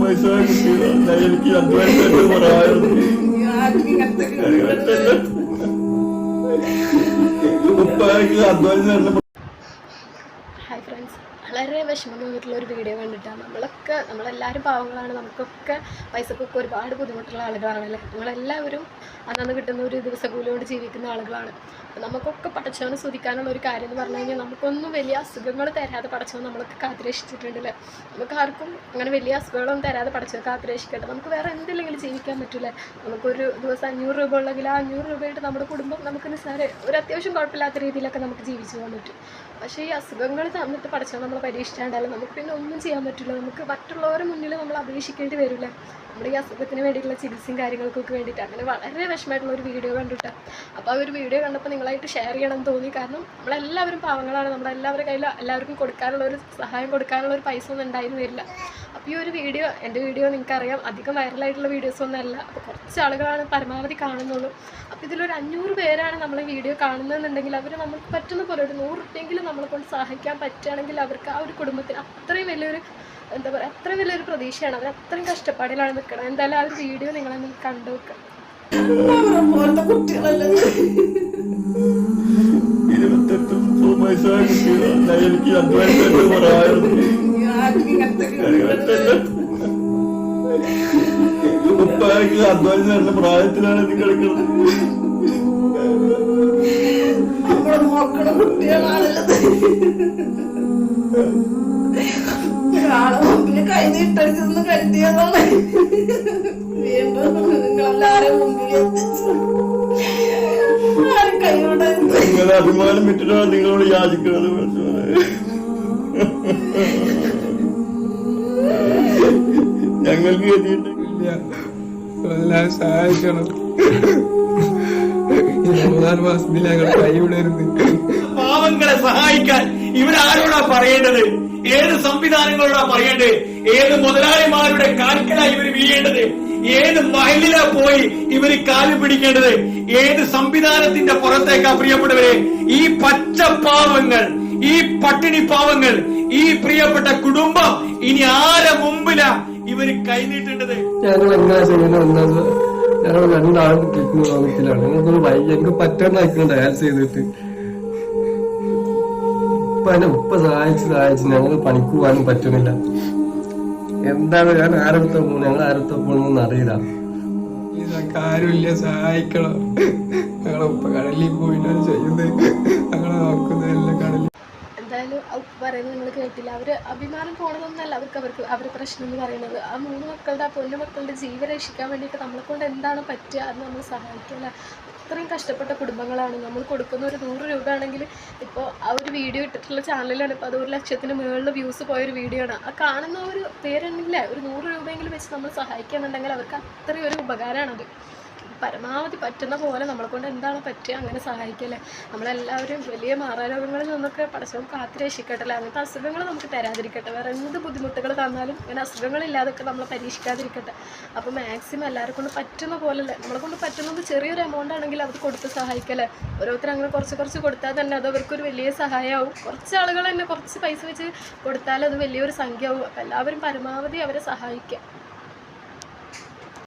പൈസ കിട്ടിയതാ എനിക്ക് അധ്വാനിച്ചു പറയാം ഉപ്പാക്ക് അധ്വാനിച്ചു ഹായ് ഫ്രണ്ട്സ് വളരെ വിഷമം ഒരു വീഡിയോ കണ്ടിട്ടാണ് നമ്മളൊക്കെ നമ്മളെല്ലാവരും പാവങ്ങളാണ്. നമുക്കൊക്കെ പൈസക്കൊക്കെ ഒരുപാട് ബുദ്ധിമുട്ടുള്ള ആളുകളാണല്ലേ നമ്മളെല്ലാവരും അന്നന്ന് കിട്ടുന്ന ഒരു ദിവസം കൊണ്ട് ജീവിക്കുന്ന ആളുകളാണ്. അപ്പം നമുക്കൊക്കെ പടച്ചവനെ സ്തുതിക്കാനുള്ള ഒരു കാര്യം എന്ന് പറഞ്ഞു കഴിഞ്ഞാൽ നമുക്കൊന്നും വലിയ അസുഖങ്ങൾ തരാതെ പടച്ചവൻ നമ്മളൊക്കെ കാത്തിരക്ഷിച്ചിട്ടുണ്ടല്ലേ നമുക്ക് ആർക്കും അങ്ങനെ വലിയ അസുഖങ്ങളൊന്നും തരാതെ പടച്ചവൻ കാത്തിരക്ഷിക്കട്ടെ നമുക്ക് വേറെ എന്തില്ലെങ്കിലും ജീവിക്കാൻ പറ്റില്ല നമുക്കൊരു ദിവസം അഞ്ഞൂറ് രൂപ ഉള്ളെങ്കിൽ ആ അഞ്ഞൂറ് രൂപയായിട്ട് നമ്മുടെ കുടുംബം നമുക്ക് നിസ്സാരം ഒരു അത്യാവശ്യം കുഴപ്പമില്ലാത്ത രീതിയിലൊക്കെ നമുക്ക് ജീവിച്ചു പോകാൻ പറ്റും. പക്ഷേ ഈ അസുഖങ്ങൾ തന്നിട്ട് പഠിച്ചാൽ നമ്മൾ പരീക്ഷിച്ചാണ്ടല്ല നമുക്ക് പിന്നെ ഒന്നും ചെയ്യാൻ പറ്റില്ല. നമുക്ക് മറ്റുള്ളവരുടെ മുന്നിൽ നമ്മൾ അപേക്ഷിക്കേണ്ടി വരില്ല നമ്മുടെ ഈ അസുഖത്തിന് വേണ്ടിയിട്ടുള്ള ചികിത്സയും കാര്യങ്ങൾക്കൊക്കെ വേണ്ടിയിട്ട് അങ്ങനെ വളരെ വിഷമമായിട്ടുള്ള ഒരു വീഡിയോ കണ്ടിട്ട്. അപ്പോൾ ആ ഒരു വീഡിയോ കണ്ടപ്പോൾ നിങ്ങളായിട്ട് ഷെയർ ചെയ്യണം എന്ന് തോന്നി. കാരണം നമ്മളെല്ലാവരും പാവങ്ങളാണ്. നമ്മളെല്ലാവരുടെ കയ്യിൽ എല്ലാവർക്കും കൊടുക്കാനുള്ള ഒരു സഹായം കൊടുക്കാനുള്ള ഒരു പൈസ ഒന്നും ഉണ്ടായിരുന്നു വരില്ല. അപ്പോൾ ഈ ഒരു വീഡിയോ എന്റെ വീഡിയോ നിങ്ങൾക്കറിയാം. അധികം വൈറലായിട്ടുള്ള വീഡിയോസ് ഒന്നും അല്ല. അപ്പോൾ കുറച്ച് ആളുകളാണ് പരമാവധി കാണുന്നുള്ളൂ. അപ്പോൾ ഇതിലൊരു അഞ്ഞൂറ് പേരാണ് നമ്മൾ വീഡിയോ കാണുന്നതെന്നുണ്ടെങ്കിൽ അവർ നമുക്ക് പറ്റുന്ന പോലെ ഒരു നൂറ് റുപ്യെങ്കിലും നമ്മളെ കൊണ്ട് സഹായിക്കാൻ പറ്റുകയാണെങ്കിൽ അവർക്ക് ആ ഒരു കുടുംബത്തിന് അത്രയും വലിയൊരു എന്താ പറയുക അത്രയും വലിയൊരു പ്രതീക്ഷയാണ്. അവർ അത്രയും കഷ്ടപ്പാടിലാണ് നിൽക്കുന്നത് എന്തായാലും ആ ഒരു വീഡിയോ നിങ്ങളൊന്ന് കണ്ടു ഇത്? എനിക്ക് അധ്വാനിച്ചു പറയാം ഉപ്പാക്ക് അധ്വാനിച്ച പ്രായത്തിലാണ് നീ കളിക്കുന്നത് മക്കളെ കുട്ടികളാണുള്ളത് ആളെ മുമ്പിൽ കൈ നീട്ടടിച്ചെന്ന് കരുതിയതാണ്. വീണ്ടും നിങ്ങളെല്ലാരും മുമ്പിൽ നിങ്ങളുടെ അഭിമാനം വിട്ടിട്ടാണ് നിങ്ങളോട് യാചിക്കുന്നത് ഞങ്ങൾക്ക് എത്തിയിട്ടില്ല. എല്ലാം സഹായിക്കണം. മൂന്നാൽ മാസത്തിൽ ഞങ്ങൾ കൈവിടരുത് പാവങ്ങളെ സഹായിക്കാൻ ഇവരാരോടാ പറയേണ്ടത്? ഏത് സംവിധാനങ്ങളോടാ പറയേണ്ടത്? ഏത് മുതലാളിമാരുടെ കാൽക്കലാ ഇവർ വീഴേണ്ടത്? ഏത് മഹലിലാ പോയി ഇവർ കാൽ പിടിക്കേണ്ടത്? ഏത് സംവിധാനത്തിന്റെ പുറത്തേക്കാ പ്രിയപ്പെട്ടവരെ? ഈ പച്ച പാവങ്ങൾ ഈ പട്ടിണി പാവങ്ങൾ ഈ പ്രിയപ്പെട്ട കുടുംബം ഇനി ആരെ മുമ്പിലാ ഇവർ കൈനീട്ടേണ്ടത് ഞങ്ങൾ രണ്ടാളും കിട്ടുന്ന രോഗത്തിലാണ് ഞങ്ങൾ വൈകി ഞങ്ങൾക്ക് പറ്റുന്ന അയക്കണം ഡയാൽസ് ചെയ്തിട്ട്. ഇപ്പൊ എന്നെ ഉപ്പ സഹായിച്ച് സഹായിച്ച് ഞങ്ങൾ പണിക്ക് പോകാനും പറ്റുന്നില്ല. എന്താണ് ഞാൻ ആരടുത്ത പോകുന്നത് ഞങ്ങൾ ആരടുത്ത പോകണമെന്ന് അറിയില്ല. സഹായിക്കണം. ഞങ്ങളെ ഉപ്പ കടലിൽ പോയിട്ടാണ് ചെയ്യുന്നത്. ഞങ്ങളെ നോക്കുന്നതല്ല കടലിൽ ഉപ്പ പറയുന്നത് നിങ്ങൾ കേട്ടില്ല. അവർ അഭിമാനം പോണതൊന്നല്ല അവർക്ക് അവർക്ക് അവരുടെ പ്രശ്നം എന്ന് പറയുന്നത്. ആ മൂന്ന് മക്കളുടെ ആ പൊന്നു മക്കളുടെ ജീവൻ രക്ഷിക്കാൻ വേണ്ടിയിട്ട് നമ്മളെ കൊണ്ട് എന്താണ് പറ്റുക അത് നമ്മൾ സഹായിക്കില്ല അത്രയും കഷ്ടപ്പെട്ട കുടുംബങ്ങളാണ്. നമ്മൾ കൊടുക്കുന്ന ഒരു നൂറ് രൂപ ആണെങ്കിൽ ഇപ്പോൾ ആ ഒരു വീഡിയോ ഇട്ടിട്ടുള്ള ചാനലിലാണ് ഇപ്പോൾ അത് ഒരു ലക്ഷത്തിന് മുകളിൽ വ്യൂസ് പോയ ഒരു വീഡിയോ ആണ്. ആ കാണുന്ന ഒരു പേരുണ്ടെങ്കിൽ ഒരു നൂറ് രൂപയെങ്കിലും വെച്ച് നമ്മൾ സഹായിക്കുകയെന്നുണ്ടെങ്കിൽ അവർക്ക് അത്രയും ഒരു ഉപകാരമാണത് പരമാവധി പറ്റുന്ന പോലെ നമ്മളെ കൊണ്ട് എന്താണ് പറ്റുക അങ്ങനെ സഹായിക്കല്ലേ. നമ്മളെല്ലാവരും വലിയ മാറാരോഗങ്ങളിൽ നിന്നൊക്കെ പടച്ചവും കാത്തിരക്ഷിക്കട്ടെ അങ്ങനത്തെ അസുഖങ്ങൾ നമുക്ക് തരാതിരിക്കട്ടെ. വേറെ എന്ത് ബുദ്ധിമുട്ടുകൾ തന്നാലും ഇങ്ങനെ അസുഖങ്ങളില്ലാതൊക്കെ നമ്മളെ പരീക്ഷിക്കാതിരിക്കട്ടെ. അപ്പോൾ മാക്സിമം എല്ലാവരും കൊണ്ട് പറ്റുന്ന പോലെ നമ്മളെ കൊണ്ട് പറ്റുന്നത് ചെറിയൊരു എമൗണ്ട് ആണെങ്കിൽ അത് കൊടുത്ത് സഹായിക്കല്ലേ? ഓരോരുത്തർ അങ്ങനെ കുറച്ച് കുറച്ച് കൊടുത്താൽ തന്നെ അത് അവർക്കൊരു വലിയ സഹായമാവും. കുറച്ച് ആളുകൾ തന്നെ കുറച്ച് പൈസ വെച്ച് കൊടുത്താൽ അത് വലിയൊരു സംഖ്യ ആവും എല്ലാവരും പരമാവധി അവരെ സഹായിക്കുക.